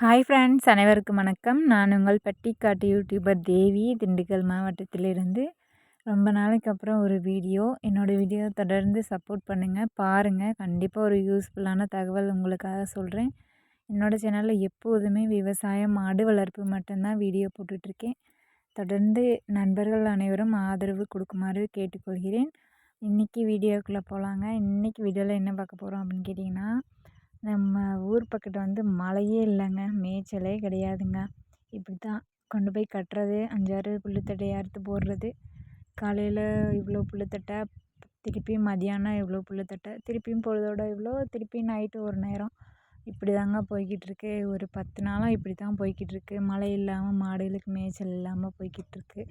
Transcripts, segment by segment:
Hi friends அனைவருக்கும் வணக்கம். நான் உங்கள் பட்டிக்காட்டு யூடியூபர் தேவி திண்டுக்கல் மாவட்டத்திலிருந்து. ரொம்ப நாளைக்கு அப்புறம் ஒரு வீடியோ. என்னோடய வீடியோ தொடர்ந்து சப்போர்ட் பண்ணுங்கள் பாருங்கள் கண்டிப்பாக ஒரு யூஸ்ஃபுல்லான தகவல் உங்களுக்காக சொல்கிறேன் என்னோடய சேனலில் எப்போதுமே விவசாயம் மாடு வளர்ப்பு மட்டும்தான் வீடியோ போட்டுட்ருக்கேன். தொடர்ந்து நண்பர்கள் அனைவரும் ஆதரவு கொடுக்குமாறு கேட்டுக்கொள்கிறேன். இன்றைக்கி வீடியோக்குள்ளே போகலாங்க இன்றைக்கி வீடியோவில் என்ன பார்க்க போகிறோம் அப்படின்னு கேட்டிங்கன்னா நம்ம ஊர் பக்கத்தில் வந்து மழையே இல்லைங்க. மேய்ச்சலே கிடையாதுங்க. இப்படி தான் கொண்டு போய் கட்டுறது அஞ்சாறு புல்லுத்தட்டையை அறுத்து போடுறது. காலையில் இவ்வளோ புல்லுத்தட்டை திருப்பியும் மதியானம் இவ்வளோ புல்லுத்தட்டை திருப்பியும் பொழுதோட இவ்வளோ திருப்பியும் நைட்டு ஒரு நேரம். இப்படி தாங்க போய்கிட்டுருக்கு. ஒரு பத்து நாளாக இப்படி தான் போய்கிட்டுருக்கு. மழை இல்லாமல் மாடுகளுக்கு மேய்ச்சல் இல்லாமல் போய்கிட்டுருக்கு.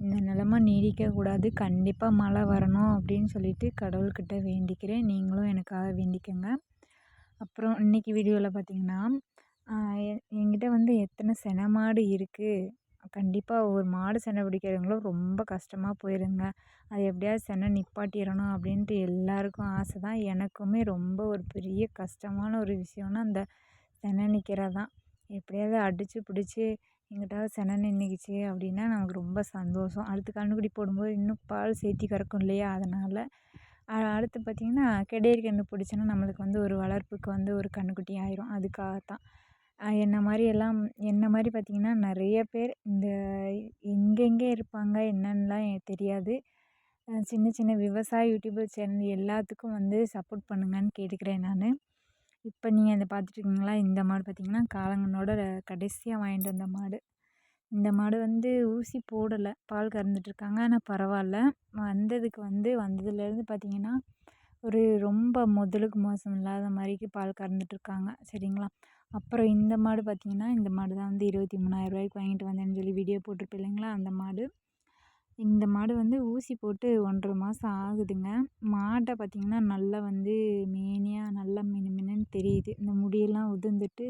இந்த நிலமை நீடிக்கக்கூடாது கண்டிப்பாக மழை வரணும் அப்படின்னு சொல்லிட்டு கடவுள்கிட்ட வேண்டிக்கிறேன். நீங்களும் எனக்காக வேண்டிக்கங்க. அப்புறம் இன்றைக்கி வீடியோவில் பார்த்திங்கன்னா என்கிட்ட வந்து எத்தனை செனை மாடு இருக்குது கண்டிப்பாக ஒரு மாடு செனை பிடிக்கிறவங்களும் ரொம்ப கஷ்டமாக போயிருங்க. அது எப்படியாவது செனை நிப்பாட்டிடணும் அப்படின்ட்டு எல்லாருக்கும் ஆசை தான். எனக்குமே ரொம்ப ஒரு பெரிய கஷ்டமான ஒரு விஷயம்னா அந்த செனை நிற்கிறது தான் எப்படியாவது அடித்து பிடிச்சி எங்கிட்டாவது செனை நின்றுக்கிச்சு அப்படின்னா நமக்கு ரொம்ப சந்தோஷம். அடுத்து கண்ணுக்குடி போடும்போது இன்னும் பால் சேர்த்தி கறக்கும் இல்லையா? அதனால் அடுத்து பார்த்திங்கன்னா கெடேரி கன்று பிடிச்சோன்னா நம்மளுக்கு வந்து ஒரு வளர்ப்புக்கு வந்து ஒரு கன்றுக்குட்டி ஆயிரும். அதுக்காகத்தான். என்ன மாதிரி எல்லாம் என்ன மாதிரி பார்த்திங்கன்னா நிறைய பேர் இந்த எங்கெங்கே இருப்பாங்க என்னன்னுலாம் எனக்கு தெரியாது. சின்ன சின்ன விவசாய யூடியூபர் சேனல் எல்லாத்துக்கும் வந்து சப்போர்ட் பண்ணுங்கன்னு கேட்டுக்கிறேன் நான். இப்போ நீங்கள் இந்த பார்த்துட்ருக்கீங்களா இந்த மாடு பார்த்திங்கன்னா காலங்கனோட கடைசியாக வாங்கிட்டு வந்த மாடு. இந்த மாடு வந்து ஊசி போடலை பால் கறந்துட்டுருக்காங்க ஆனால் பரவாயில்ல வந்ததுக்கு வந்து வந்ததுலேருந்து பார்த்திங்கன்னா ஒரு ரொம்ப முதலுக்கு மோசம் இல்லாத மாதிரிக்கு பால் கறந்துட்டுருக்காங்க சரிங்களா? அப்புறம் இந்த மாடு பார்த்திங்கன்னா இந்த மாடு தான் வந்து இருபத்தி மூணாயிரரூவாய்க்கு வாங்கிட்டு வந்தேன்னு சொல்லி வீடியோ போட்டிருப்பேன் இல்லைங்களா அந்த மாடு. இந்த மாடு வந்து ஊசி போட்டு ஒன்றரை மாதம் ஆகுதுங்க. மாட்டை பார்த்திங்கன்னா நல்லா வந்து மேனியாக நல்லா மினு மினுன்னு தெரியுது. இந்த முடியெல்லாம் உதிர்ந்துட்டு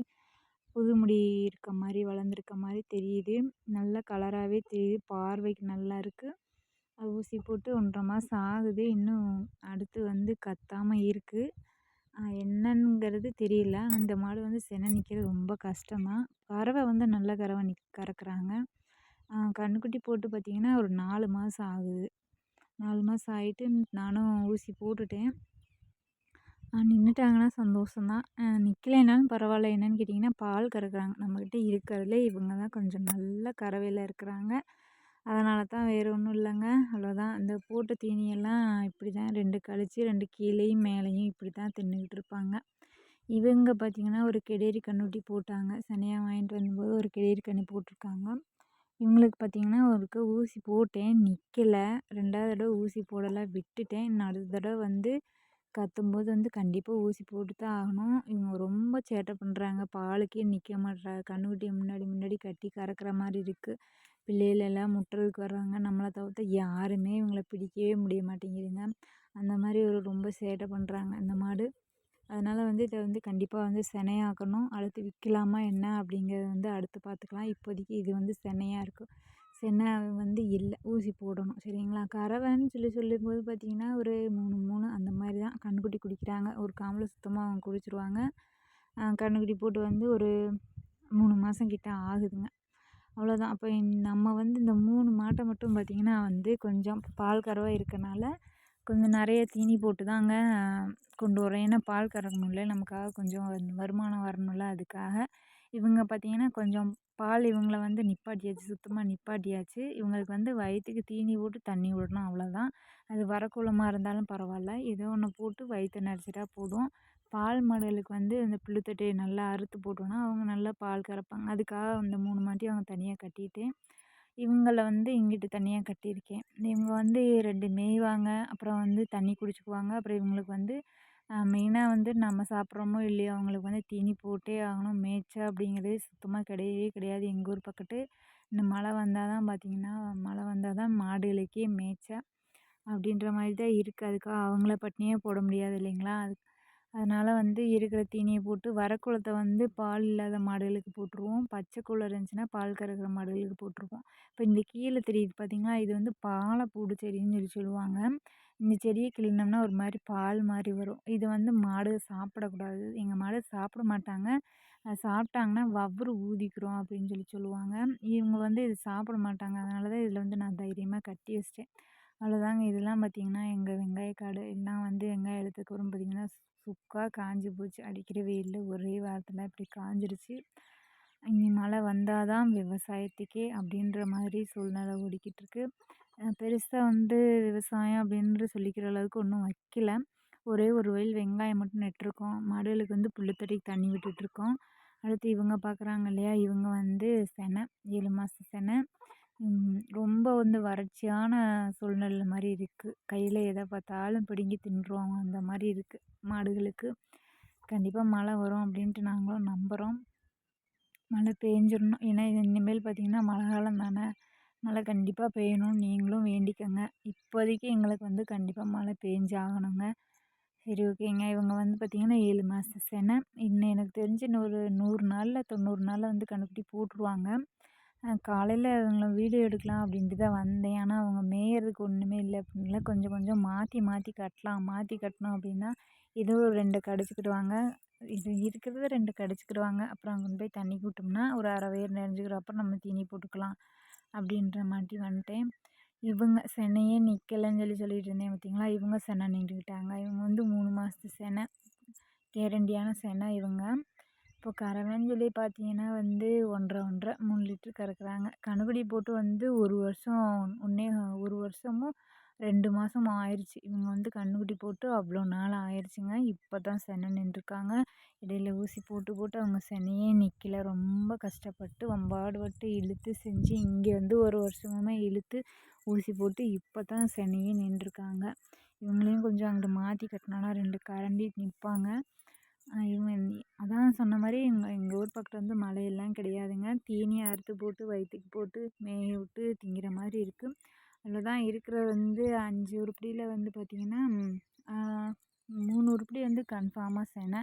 புது முடி இருக்க மாதிரி வளர்ந்துருக்க மாதிரி தெரியுது. நல்ல கலராகவே தெரியுது. பார்வைக்கு நல்லா இருக்குது அது ஊசி போட்டு ஒன்றரை மாதம் ஆகுது. இன்னும் அடுத்து வந்து கத்தாமல் இருக்குது என்னங்கிறது தெரியல. அந்த மாடு வந்து செனை நிற்கிறது ரொம்ப கஷ்டமாக கறவை வந்து நல்ல கறவை நிக் கறக்கிறாங்க. கன்றுக்குட்டி போட்டு பார்த்திங்கன்னா ஒரு நாலு மாதம் ஆகுது. நாலு மாதம் ஆகிட்டு நானும் ஊசி போட்டுட்டேன். நின்றுட்டாங்கன்னா சந்தோஷந்தான் நிற்கலைனாலும் பரவாயில்ல என்னென்னு கேட்டிங்கன்னா பால் கறக்குறாங்க. நம்மக்கிட்ட இருக்கிறதுலே இவங்க தான் கொஞ்சம் நல்ல கறவையில் இருக்கிறாங்க. அதனால தான் வேறு ஒன்றும் இல்லைங்க. அவ்வளோதான் இந்த போட்ட தீனியெல்லாம் இப்படி தான் ரெண்டு கழிச்சு ரெண்டு கீழேயும் மேலேயும் இப்படி தான் தின்னுக்கிட்டு இருப்பாங்க. இவங்க பார்த்திங்கன்னா ஒரு கெடேரி கன்றுக்குட்டி போட்டாங்க. சனியாக வாங்கிட்டு வந்தபோது ஒரு கெடேரி கன்று போட்டிருக்காங்க. இவங்களுக்கு பார்த்திங்கன்னா ஒருக்க ஊசி போட்டேன். நிற்கலை ரெண்டாவது தடவை ஊசி போடலை. விட்டுட்டேன். இன்னும் அடுத்த தடவை வந்து கத்தும்போது வந்து கண்டிப்பாக ஊசி போட்டு தான் ஆகணும். இவங்க ரொம்ப சேட்டை பண்ணுறாங்க பாலுக்கே நிற்க மாட்டுறாங்க கன்றுக்குட்டிய முன்னாடி முன்னாடி கட்டி கறக்கிற மாதிரி இருக்குது பிள்ளைகளெல்லாம் முட்டுறதுக்கு வர்றாங்க. நம்மளை தவிர்த்து யாருமே இவங்கள பிடிக்கவே முடிய மாட்டேங்குதுங்க. அந்த மாதிரி ஒரு ரொம்ப சேட்டை பண்ணுறாங்க இந்த மாடு. அதனால் வந்து இதை வந்து கண்டிப்பாக வந்து சினையாக்கணும். அடுத்து விற்கலாமா என்ன அப்படிங்கிறத வந்து அடுத்து பார்த்துக்கலாம் இப்போதைக்கு இது வந்து செனையாக இருக்குது செனை வந்து இல்லை ஊசி போடணும் சரிங்களா? கறவைன்னு சொல்லி சொல்லும்போது பார்த்திங்கன்னா ஒரு மூணு மூணு அந்த மாதிரி தான். கன்றுக்குட்டி குடிக்கிறாங்க. ஒரு காம்பில் சுத்தமாக அவங்க குடிச்சிருவாங்க. கன்றுக்குட்டி போட்டு வந்து ஒரு மூணு மாதம் கிட்ட ஆகுதுங்க. அவ்வளோதான் அப்போ நம்ம வந்து இந்த மூணு மாட்டை மட்டும் பார்த்திங்கன்னா வந்து கொஞ்சம் பால் கறவை இருக்கனால கொஞ்சம் நிறைய தீனி போட்டு தாங்க கொண்டு வரோம் ஏன்னா பால் கறக்கணும்ல. நமக்காக கொஞ்சம் வருமானம் வரணும்ல. அதுக்காக இவங்க பார்த்திங்கன்னா கொஞ்சம் பால் இவங்கள வந்து நிப்பாட்டியாச்சு சுத்தமாக நிப்பாட்டியாச்சு. இவங்களுக்கு வந்து வயிற்றுக்கு தீனி போட்டு தண்ணி விடணும் அவ்வளோதான் அது வரக்குள்ளமாக இருந்தாலும் பரவாயில்ல. ஏதோ ஒன்று போட்டு வயிற்றை நிறச்சிட்டா போதும். பால் மாடுகளுக்கு வந்து அந்த புழுத்தட்டையை நல்லா அறுத்து போட்டோன்னா அவங்க நல்லா பால் கறப்பாங்க. அதுக்காக அந்த மூணு மாட்டையும் அவங்க தனியாக கட்டிட்டு இவங்கள வந்து இங்கிட்டு தனியாக கட்டியிருக்கேன். இவங்க வந்து ரெண்டு மேய்வாங்க அப்புறம் வந்து தண்ணி குடிச்சுக்குவாங்க. அப்புறம் இவங்களுக்கு வந்து மெயினாக வந்து நம்ம சாப்பிட்றோமோ இல்லையோ அவங்களுக்கு வந்து தீனி போட்டே ஆகணும். மேய்ச்சல் அப்படிங்கிறதே சுத்தமாக கிடையவே கிடையாது. எங்கள் ஊர் பக்கத்து இந்த மழை வந்தால் தான் பார்த்திங்கன்னா மழை வந்தால் தான் மாடுகளுக்கே மேய்ச்சல் அப்படின்ற மாதிரி தான் இருக்குது அதுக்காக அவங்கள பட்டினியே போட முடியாது இல்லைங்களா? அது அதனால் வந்து இருக்கிற தீனியை போட்டு வரக்குளத்தை வந்து பால் இல்லாத மாடுகளுக்கு போட்டுருவோம். பச்சை குளம் இருந்துச்சுன்னா பால் கறக்கிற மாடுகளுக்கு போட்டிருப்போம் இப்போ இந்த கீழே தெரியுது பார்த்திங்கன்னா இது வந்து பாலப்பூடு செடின்னு சொல்லி சொல்லுவாங்க. இந்த செடியை கிள்ளினோம்னா ஒரு மாதிரி பால் மாதிரி வரும். இது வந்து மாடு சாப்பிடக்கூடாது. எங்கள் மாடு சாப்பிட மாட்டாங்க. சாப்பிட்டாங்கன்னா வவ்வுரு ஊதிக்கிறோம் அப்படின்னு சொல்லி சொல்லுவாங்க. இவங்க வந்து இது சாப்பிட மாட்டாங்க. அதனால தான் இதில் வந்து நான் தைரியமாக கட்டி வச்சிட்டேன். அவ்வளோதாங்க. இதெல்லாம் பார்த்திங்கன்னா எங்கள் வெங்காய காடு எல்லாம் வந்து வெங்காயம் எடுத்துக்கப்புறம் பார்த்திங்கன்னா சுக்காக காஞ்சி போச்சு. அடிக்கிற வெயிலில் ஒரே வாரத்தில் இப்படி காஞ்சிருச்சு. இனி மழை வந்தால் தான் விவசாயத்துக்கே அப்படின்ற மாதிரி சூழ்நிலை ஓடிக்கிட்டு இருக்குது பெருசாக வந்து விவசாயம் அப்படின்ற சொல்லிக்கிற அளவுக்கு ஒன்றும் வைக்கல. ஒரே ஒரு வயல் வெங்காயம் மட்டும் நட்டிருக்கோம். மாடுகளுக்கு வந்து புல்லுத்தடிக்கு தண்ணி விட்டுட்ருக்கோம். அடுத்து இவங்க பார்க்குறாங்க இல்லையா? இவங்க வந்து செனை ஏழு மாத செனை. ரொம்ப வந்து வறட்சியான சூழ்நிலை மாதிரி இருக்குது கையில் எதை பார்த்தாலும் பிடுங்கி தின்றுவாங்க அந்த மாதிரி இருக்குது மாடுகளுக்கு. கண்டிப்பாக மழை வரும் அப்படின்ட்டு நாங்களும் நம்புகிறோம் மழை பெஞ்சிடணும் ஏன்னா இது இனிமேல் பார்த்திங்கன்னா மழை காலம் தானே. மழை கண்டிப்பாக பெய்யணும்னு நீங்களும் வேண்டிக்கோங்க. இப்போதைக்கு எங்களுக்கு வந்து கண்டிப்பாக மழை பெஞ்சாகணுங்க. சரி ஓகேங்க. இவங்க வந்து பார்த்திங்கன்னா ஏழு மாத செனை. இன்னும் எனக்கு தெரிஞ்சு இன்னொரு நூறு நாளில் தொண்ணூறு நாளில் வந்து கண்டுபிடி போட்டுருவாங்க. காலையில் அவங்கள வீடியோ எடுக்கலாம் அப்படின்ட்டு தான் வந்தேன். ஆனால் அவங்க மேயறதுக்கு ஒன்றுமே இல்லை அப்படின்ல கொஞ்சம் கொஞ்சம் மாற்றி மாற்றி கட்டலாம். மாற்றி கட்டினோம் அப்படின்னா ஏதோ ஒரு ரெண்டு கடிச்சிக்கிடுவாங்க. இது இருக்கிறத ரெண்டு கடிச்சிக்கிடுவாங்க. அப்புறம் அங்கே கொண்டு போய் தண்ணி விட்டோம்னா ஒரு அரை வயிறு நிறைஞ்சிக்கிடும் அப்புறம் நம்ம தீனி போட்டுக்கலாம். அப்படின்ற மாதிரி வந்துட்டேன். இவங்க செனையே நிற்கலன்னு சொல்லி சொல்லிட்டு இருந்தேன் பார்த்திங்களா? இவங்க செனை நின்றுக்கிட்டாங்க. இவங்க வந்து மூணு மாதத்து செனை கேரண்டியான செனை இவங்க. இப்போ கறவைன்னு சொல்லி பார்த்தீங்கன்னா வந்து ஒன்றரை ஒன்றரை மூணு லிட்ரு கறக்கிறாங்க. கன்றுக்குட்டி போட்டு வந்து ஒரு வருஷம் ஒன்றே ஒரு வருஷமும் ரெண்டு மாதம் ஆயிடுச்சு இவங்க வந்து கன்றுக்குட்டி போட்டு அவ்வளோ நாள் ஆயிடுச்சுங்க இப்போ தான் செனை நின்றுருக்காங்க. இடையில ஊசி போட்டு போட்டு அவங்க செனையே நிற்கல ரொம்ப கஷ்டப்பட்டு வம்பாடுபட்டு இழுத்து செஞ்சு இங்கே வந்து ஒரு வருஷமுமே இழுத்து ஊசி போட்டு இப்போ தான் செனையே நின்றுருக்காங்க. இவங்களையும் கொஞ்சம் அங்கிட்டு மாற்றி கட்டினாலும் ரெண்டு கரண்டி நிற்பாங்க இவங்க அதான் சொன்ன மாதிரி எங்கள் எங்கள் ஊர் பக்கத்தில் வந்து மழையெல்லாம் கிடையாதுங்க. தீனியை அறுத்து போட்டு வயிற்றுக்கு போட்டு மேய விட்டு திங்கிற மாதிரி இருக்குது அதில் தான் இருக்கிற வந்து அஞ்சு உருப்படியில் வந்து பார்த்திங்கன்னா மூணு உருப்படி வந்து கன்ஃபார்மாக சேனை